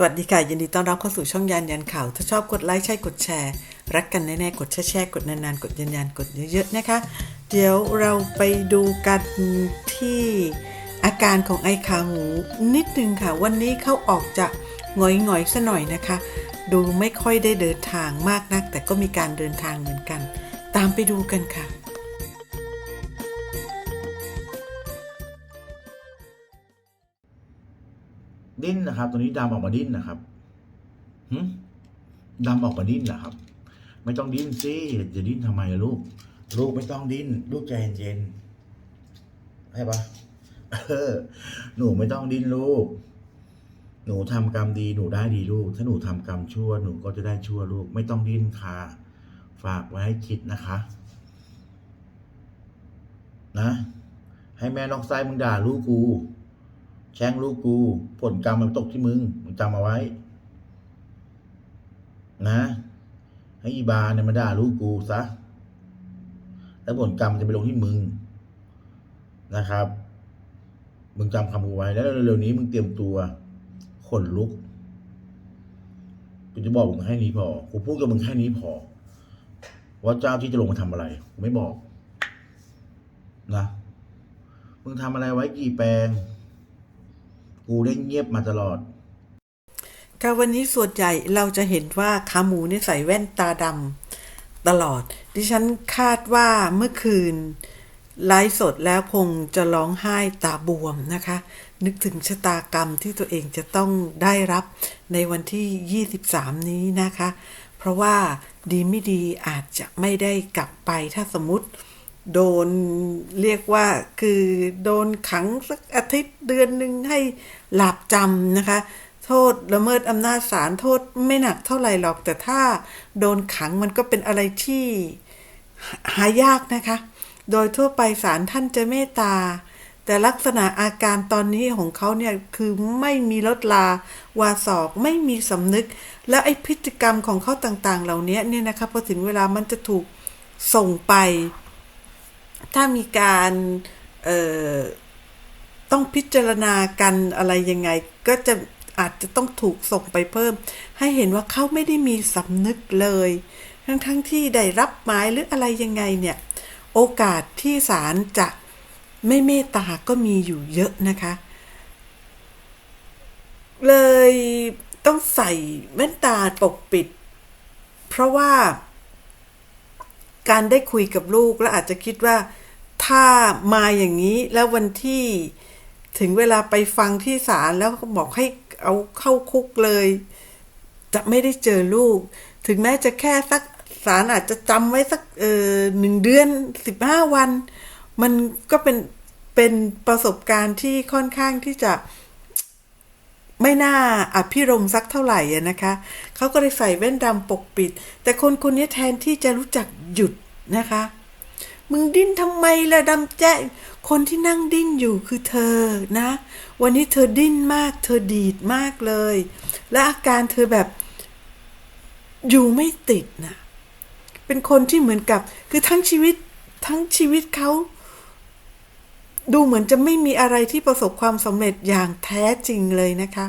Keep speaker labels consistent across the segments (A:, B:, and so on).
A: สวัสดีค่ะ ยินดีต้อนรับเข้าสู่ช่องยานยันข่าว ถ้าชอบกดไลค์ใช่กดแชร์ รักกันแน่ๆ กดแชร์แชร์กดนานๆ กดยันยันกดเยอะๆนะคะ เดี๋ยวเราไปดูกันที่อาการของไอ้ขาหมูนิดนึงค่ะ วันนี้เขาออกจะหงอยซะหน่อยนะคะ ดูไม่ค่อยได้เดินทางมากนัก แต่ก็มีการเดินทางเหมือนกัน ตามไปดูกันค่ะ
B: ดิ้นนะครับ ตัวนี้ดำออกมาดิ้นนะครับหึดำออกมาดิ้นนะครับ ไม่ต้องดิ้นสิจะดิ้นทำไมลูก ลูกไม่ต้องดิ้น ลูกใจเย็นๆใช่ปะเออ หนูไม่ต้องดิ้นลูก หนูทำกรรมดีหนูได้ดีลูก ถ้าหนูทำกรรมชั่วหนูก็จะได้ชั่วลูก ไม่ต้องดิ้นค่ะ ฝากไว้ให้คิดนะคะ นะ ให้แม่นอกไส้มึงด่าลูกกู แช่งลูกกู ผลกรรมมันตกที่มึง มึงจำเอาไว้ นะ ให้อีบาเนี่ยมาด่าลูกกูซะ แล้วผลกรรมมันจะไปลงที่มึงนะครับ มึงจำคำกูไว้ แล้วเร็วๆนี้มึงเตรียมตัว ขนลุก กูจะบอกมึงแค่นี้พอ กูพูดกับมึงแค่นี้พอ ว่าเจ้าที่จะลงมาทำอะไร กูไม่บอก นะ มึงทำอะไรไว้กี่แปลง กูได้เงียบมาตลอด
A: ค่ะวันนี้ส่วนใหญ่เราจะเห็นว่าขาหมูนี่ใส่แว่นตาดำตลอด ดิฉันคาดว่าเมื่อคืนไลฟ์สดแล้วคงจะร้องไห้ตาบวมนะคะ นึกถึงชะตากรรมที่ตัวเองจะต้องได้รับในวันที่ 23 นี้นะคะ เพราะว่าดีไม่ดีอาจจะไม่ได้กลับไปถ้าสมมติ โดนเรียกว่าคือโดนขังสักอาทิตย์เดือนหนึ่งให้หลับจำนะคะ โทษละเมิดอำนาจศาลโทษไม่หนักเท่าไหร่หรอก แต่ถ้าโดนขังมันก็เป็นอะไรที่หายากนะคะ โดยทั่วไปศาลท่านจะเมตตา แต่ลักษณะอาการตอนนี้ของเขาเนี่ยคือไม่มีลดลาวาสอกไม่มีสำนึก แล้วไอพฤติกรรมของเขาต่างๆ เหล่านี้เนี่ยนะคะพอถึงเวลามันจะถูกส่งไป ถ้ามีการต้องพิจารณากันอะไรยังไง ก็จะอาจจะต้องถูกส่งไปเพิ่ม ให้เห็นว่าเขาไม่ได้มีสำนึกเลย ทั้งๆทที่ได้รับหมายหรืออะไรยังไงเนี่ย โอกาสที่ศาลจะไม่เมตตาก็มีอยู่เยอะนะคะ เลยต้องใส่แว่นตาปกปิด เพราะว่า การได้คุยกับลูกแล้วอาจจะคิดว่า ถ้ามาอย่างนี้แล้ววันที่ถึงเวลาไปฟังที่ศาลแล้วบอกให้เอาเข้าคุกเลย จะไม่ได้เจอลูก ถึงแม้จะแค่สักศาลอาจจะจำไว้สักเออหนึ่งเดือนสิบห้าวัน มันก็เป็นเป็นประสบการณ์ที่ค่อนข้างที่จะ ไม่น่าอภิรมสักเท่าไหร่อะนะคะ เขาก็เลยใส่แว่นดำปกปิด แต่คนคนนี้แทนที่จะรู้จักหยุดนะคะ มึงดิ้นทำไมล่ะดำแจ้คนที่นั่งดิ้นอยู่คือเธอนะ วันนี้เธอดิ้นมาก เธอดีดมากเลย และอาการเธอแบบอยู่ไม่ติดนะเป็นคนที่เหมือนกับ คือทั้งชีวิตทั้งชีวิตเขา ดูเหมือนจะไม่มีอะไรที่ประสบความสำเร็จอย่างแท้จริงเลยนะคะ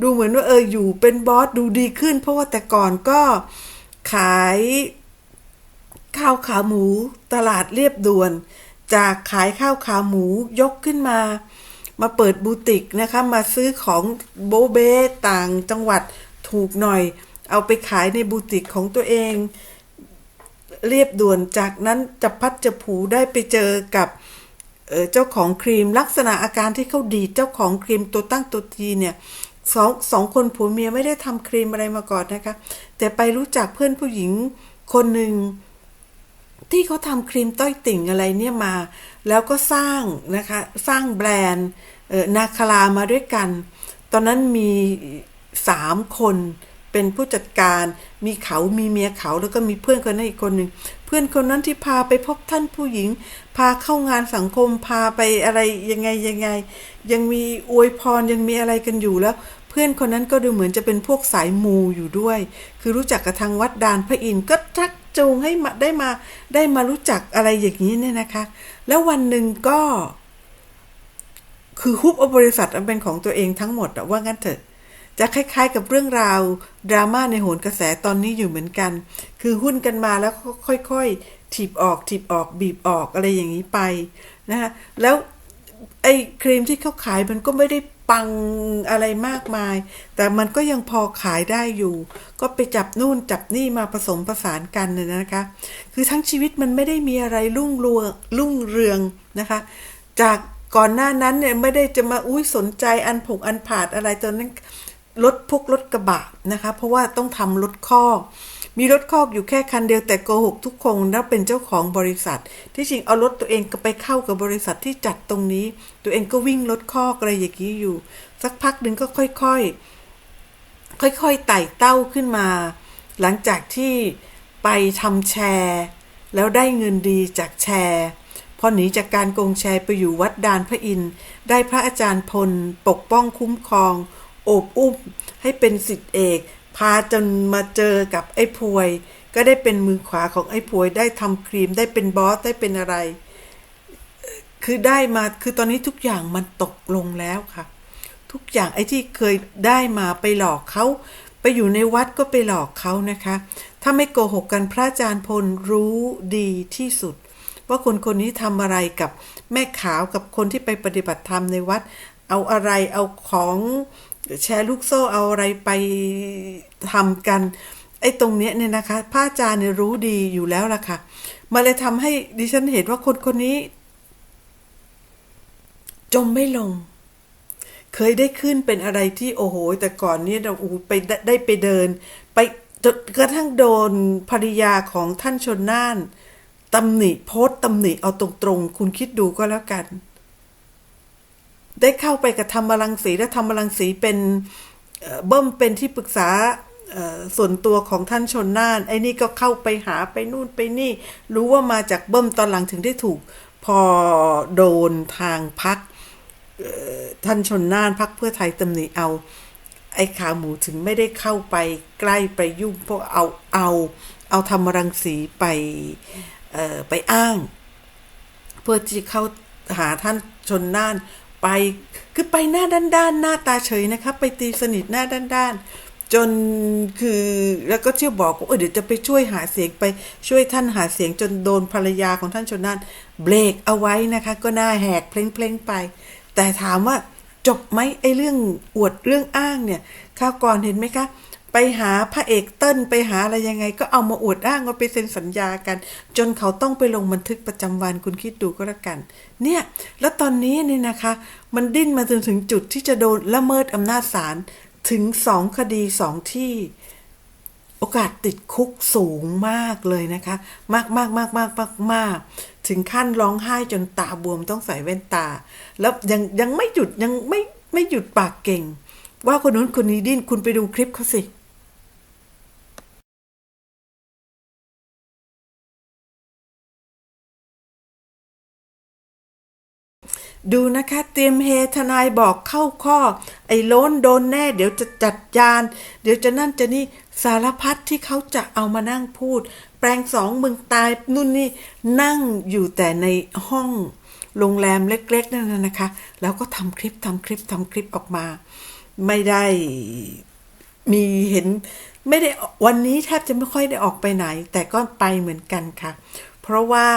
A: ดูเหมือนว่าเอออยู่เป็นบอสดูดีขึ้น เพราะว่าแต่ก่อนก็ขายข้าวขาหมูตลาดเรียบด่วน จากขายข้าวขาหมูยกขึ้นมา มาเปิดบูติกนะคะ มาซื้อของโบเบต่างจังหวัดถูกหน่อย เอาไปขายในบูติกของตัวเอง เรียบด่วนจากนั้นจะพัดจะผูได้ไปเจอกับ เจ้าของครีมลักษณะอาการที่เขาดีดเจ้าของครีมตัวตั้งตัวทีเนี่ยสองสองคนผัวเมียไม่ได้ทำครีมอะไรมาก่อนนะคะ แต่ไปรู้จักเพื่อนผู้หญิงคนหนึ่งที่เขาทำครีมต้อยติ่งอะไรเนี่ยมา แล้วก็สร้างนะคะสร้างแบรนด์นาคารามาด้วยกัน ตอนนั้นมีสามคนเป็นผู้จัดการ มีเขามีเมียเขาแล้วก็มีเพื่อนคนนั้นอีกคนหนึ่งเพื่อนคนนั้นที่พาไปพบท่านผู้หญิง พาเข้างานสังคมพาไปอะไรยังไงยังไง ยังมีอวยพรยังมีอะไรกันอยู่แล้ว เพื่อนคนนั้นก็ดูเหมือนจะเป็นพวกสายมูอยู่ด้วย คือรู้จักกับทางวัดดานพระอินทร์ก็ชักจูงให้มาได้มาได้มารู้จักอะไรอย่างนี้เนี่ยนะคะ แล้ววันหนึ่งก็ คือฮุบเอาบริษัทเป็นของตัวเองทั้งหมดว่างั้นเถอะ จะคล้ายๆกับเรื่องราวดราม่าในโหนกระแสตอนนี้อยู่เหมือนกัน คือหุ้นกันมาแล้วค่อยๆถีบออกถีบออกบีบออกอะไรอย่างนี้ไปนะคะแล้วไอ้ครีมที่เขาขายมันก็ไม่ได้ปังอะไรมากมาย แต่มันก็ยังพอขายได้อยู่ ก็ไปจับนู่นจับนี่มาผสมผสานกันเนี่ยนะคะ คือทั้งชีวิตมันไม่ได้มีอะไรรุ่งเรืองรุ่งเรืองนะคะ จากก่อนหน้านั้นเนี่ยไม่ได้จะมาอุ้ยสนใจอันผงอันผาดอะไรตอนนั้น รถพวกรถกระบะนะคะ เพราะว่าต้องทำรถคอกมีรถคอกอยู่แค่คันเดียวแต่โกหกทุกคนแล้วเป็นเจ้าของบริษัท ที่จริงเอารถตัวเองก็ไปเข้ากับบริษัทที่จัดตรงนี้ ตัวเองก็วิ่งรถคอกอะไรอย่างนี้อยู่ สักพักหนึ่งก็ค่อยๆ ค่อยๆไต่เต้าขึ้นมา หลังจากที่ไปทำแชร์ แล้วได้เงินดีจากแชร์พอหนีจากการโกงแชร์ไปอยู่วัดดานพระอินทร์ได้พระอาจารย์พล ปกป้องคุ้มครอง โอบอุ้มให้เป็นสิทธิเอก พาจนมาเจอกับไอ้พวย ก็ได้เป็นมือขวาของไอ้พวย ได้ทำครีมได้เป็นบอสได้เป็นอะไร คือได้มาคือตอนนี้ทุกอย่างมันตกลงแล้วค่ะ ทุกอย่างไอ้ที่เคยได้มาไปหลอกเขาไปอยู่ในวัดก็ไปหลอกเขานะคะ ถ้าไม่โกหกกันพระอาจารย์พลรู้ดีที่สุด ว่าคนคนนี้ทำอะไรกับแม่ขาวกับคนที่ไปปฏิบัติธรรมในวัด เอาอะไรเอาของ แชร์ลูกโซ่เอาอะไรไปทำกัน ไอ้ตรงเนี้ยเนี่ยนะคะพระอาจารย์เนี่ยรู้ดีอยู่แล้วล่ะค่ะมาเลยทำให้ดิฉันเห็นว่าคนคนนี้ จมไม่ลง เคยได้ขึ้นเป็นอะไรที่โอ้โห แต่ก่อนเนี่ยเราโอ้ไปได้ได้ไปเดิน ไปจนกระทั่งโดนภริยาของท่านชนน่านตำหนิโพสต์ตำหนิเอาตรงๆ คุณคิดดูก็แล้วกัน ได้เข้าไปกับธรรมรังสีและธรรมรังสีเป็นเบิ้มเป็นที่ปรึกษาส่วนตัวของท่านชนน่าน ไอ้นี่ก็เข้าไปหาไปนู่นไปนี่ รู้ว่ามาจากเบิ้มตอนหลังถึงได้ถูก พอโดนทางพักท่านชนน่านพักเพื่อไทยตำหนิเอา ไอ้ขาหมูถึงไม่ได้เข้าไปใกล้ไปยุ่งเพราะเอาเอาเอาธรรมรังสีไปไปอ้าง เพื่อที่เข้าหาท่านชนน่าน ไป คือไปหน้าด้านด้านๆหน้าตาเฉยนะคะไปตีสนิทหน้าด้านด้านๆจนคือแล้วก็เชี่ยวบอกว่าเออเดี๋ยวจะไปช่วยหาเสียงไปช่วยท่านหาเสียงจนโดนภรรยาของท่านชนน่นเบรกเอาไว้นะคะ ก็หน้าแหกเพลงเพลงๆไป แต่ถามว่าจบไหมไอ้เรื่องอวดเรื่องอ้างเนี่ยข้าวก่อนเห็นไหมคะ ไปหาพระเอกเติ้ลไปหาอะไรยังไง ก็เอามาอวดอ้างว่าไปเซ็นสัญญากัน จนเขาต้องไปลงบันทึกประจำวันคุณคิดดูก็แล้วกัน เนี่ย แล้วตอนนี้นี่นะคะ มันดิ้นมาจนถึงจุดที่จะโดนละเมิดอำนาจศาลถึงสองคดีสองที่โอกาสติดคุกสูงมากเลยนะคะ มากมากมากมากมากมากถึงขั้นร้องไห้จนตาบวมต้องใส่แว่นตา แล้วยังยังไม่หยุดยังไม่ไม่หยุดปากเก่ง ว่าคนนู้นคนนี้ดิ้นคุณไปดูคลิปเขาสิ ดูนะคะเตรียมเฮทนายบอกเข้าข้อ ไอ้โล้นโดนแน่ เดี๋ยวจะจัดจาน เดี๋ยวจะนั่นจะนี่สารพัดที่เขาจะเอามานั่งพูด แปลงสองมึงตายนู่นนี่นั่งอยู่แต่ในห้องโรงแรมเล็ก ๆ นั่นนะคะ แล้วก็ทำคลิปทำคลิปทำคลิปออกมา ไม่ได้มีเห็นไม่ได้วันนี้แทบจะไม่ค่อยได้ออกไปไหน แต่ก็ไปเหมือนกันค่ะ เพราะว่า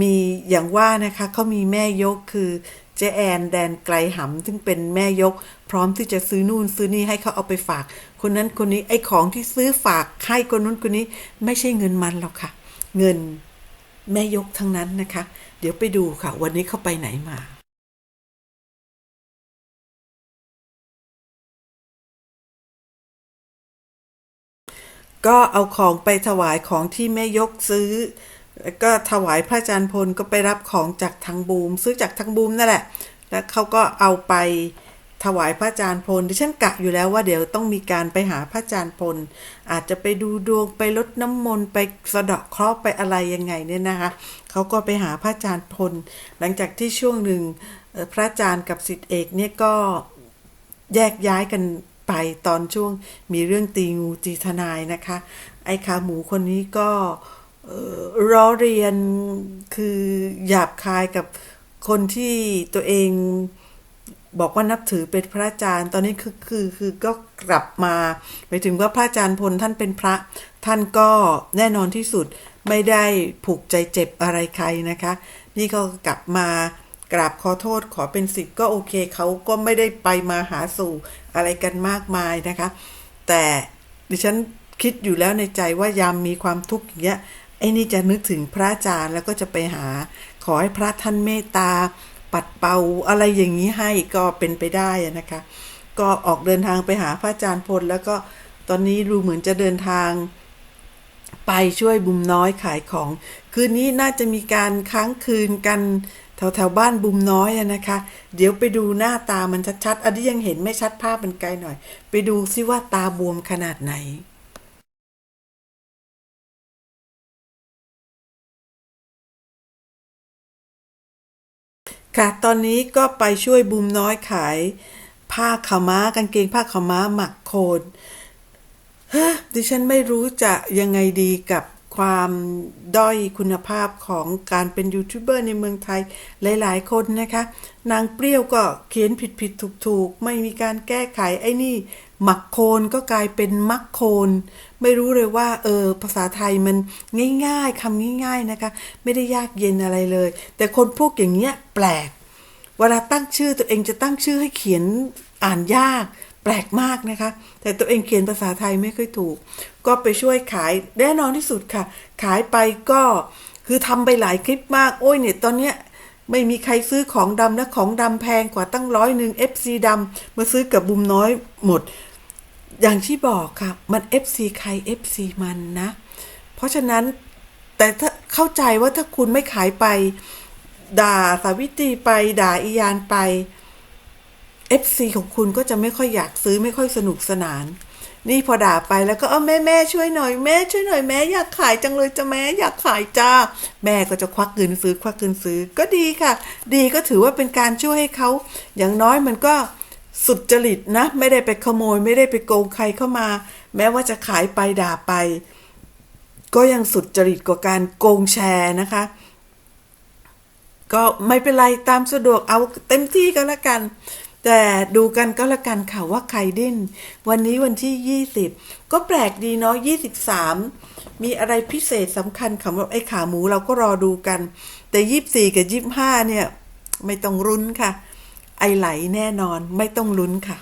A: มีอย่างว่านะคะเขามีแม่ยกคือเจแอนแดนไกลหำซึ่งเป็นแม่ยก พร้อมที่จะซื้อนู่นซื้อนี่ให้เขาเอาไปฝาก คนนั้นคนนี้ไอ้ของที่ซื้อฝากให้คนนู้นคนนี้ ไม่ใช่เงินมันหรอกค่ะ เงินแม่ยกทั้งนั้นนะคะ เดี๋ยวไปดูค่ะ วันนี้เขาไปไหนมาก็เอาของไปถวายของที่แม่ยกซื้อ แล้วก็ถวายพระอาจารย์พลก็ไปรับของจากทางบูม ซื้อจากทางบูมนั่นแหละ แล้วเขาก็เอาไปถวายพระอาจารย์พลดิฉันกะอยู่แล้วว่าเดี๋ยวต้องมีการไปหาพระอาจารย์พล อาจจะไปดูดวงไปลดน้ำมนต์ไปสะเดาะเคราะห์ไปอะไรยังไงเนี่ยนะคะเขาก็ไปหาพระอาจารย์พล หลังจากที่ช่วงหนึ่งพระอาจารย์กับสิทธิเอกเนี่ยก็แยกย้ายกันไปตอนช่วงมีเรื่องตีงูตีทนายนะคะ ไอ้ขาหมูคนนี้ก็ ร้อเรียนคือหยาบคายกับคนที่ตัวเองบอกว่านับถือเป็นพระอาจารย์ ตอนนี้คือคือคือก็กลับมาไปถึงว่าพระอาจารย์พลท่านเป็นพระ ท่านก็แน่นอนที่สุดไม่ได้ผูกใจเจ็บอะไรใครนะคะ นี่ก็กลับมากราบขอโทษขอเป็นสิทธิ์ก็โอเคเขาก็ไม่ได้ไปมาหาสู่อะไรกันมากมายนะคะ แต่ดิฉันคิดอยู่แล้วในใจว่ายามมีความทุกข์อย่างเงี้ย ไอ้นี่จะนึกถึงพระอาจารย์แล้วก็จะไปหา ขอให้พระท่านเมตตา ปัดเป่าอะไรอย่างนี้ให้ก็เป็นไปได้นะคะ ก็ออกเดินทางไปหาพระอาจารย์พลแล้วก็ตอนนี้ดูเหมือนจะเดินทาง ไปช่วยบุมน้อยขายของ คืนนี้น่าจะมีการค้างคืนกันแถวแถวบ้านบุมน้อยนะคะ เดี๋ยวไปดูหน้าตามันชัดๆอันนี้ยังเห็นไม่ชัดภาพมันไกลหน่อย ไปดูซิว่าตาบวมขนาดไหน ค่ะ ตอนนี้ก็ไปช่วยบุมน้อยขาย ผ้าขาวม้ากางเกงผ้าขาวม้าหมักโคนเฮ้ดิฉันไม่รู้จะยังไงดีกับความด้อยคุณภาพของการเป็นยูทูบเบอร์ในเมืองไทยหลาย ๆ คนนะคะ นางเปรี้ยวก็เขียนผิดผิดถูกถูกไม่มีการแก้ไขไอ้นี่ หมักโคนก็กลายเป็นมักโคน ไม่รู้เลยว่า เออ ภาษาไทยมันง่ายๆคำง่าย ๆนะคะ ไม่ได้ยากเย็นอะไรเลย แต่คนพวกอย่างเงี้ยแปลก เวลาตั้งชื่อตัวเองจะตั้งชื่อให้เขียนอ่านยากแปลกมากนะคะ แต่ตัวเองเขียนภาษาไทยไม่ค่อยถูก ก็ไปช่วยขายแน่นอนที่สุดค่ะ ขายไปก็คือทำไปหลายคลิปมาก โอ้ยเนี่ยตอนเนี้ย ไม่มีใครซื้อของดำนะของดำแพงกว่าตั้งร้อยหนึ่ง FC ดำมาซื้อกับบุมน้อยหมด อย่างที่บอกค่ะ มัน FC ใคร FC มันนะ เพราะฉะนั้นแต่ถ้าเข้าใจว่าถ้าคุณไม่ขายไป ด่าสาวิตรีไป ด่าอียานไป FC ของคุณก็จะไม่ค่อยอยากซื้อไม่ค่อยสนุกสนาน นี่พอด่าไปแล้วก็เออแม่แม่ช่วยหน่อยแม่ช่วยหน่อยแม่อยากขายจังเลยจ้ะแม่อยากขายจ้า แม่ก็จะควักเงินซื้อควักเงินซื้อก็ดีค่ะ ดีก็ถือว่าเป็นการช่วยให้เขาอย่างน้อยมันก็สุดจริตนะ ไม่ได้ไปขโมย ไม่ได้ไปโกงใครเข้ามา แม้ว่าจะขายไปด่าไป ก็ยังสุดจริตกว่าการโกงแชร์นะคะ ก็ไม่เป็นไรตามสะดวกเอาเต็มที่ก็แล้วกัน แต่ดูกันก็แล้วกันค่ะว่าใครดิ้น วันนี้วันที่ 20 ก็แปลกดีเนาะ23 มีอะไรพิเศษสำคัญสำหรับไอ้ขาหมูเราก็รอดูกัน แต่ 24 กับ 25 เนี่ย ไม่ต้องรุ้นค่ะ ไอไหลแน่นอนไม่ต้องลุ้นค่ะ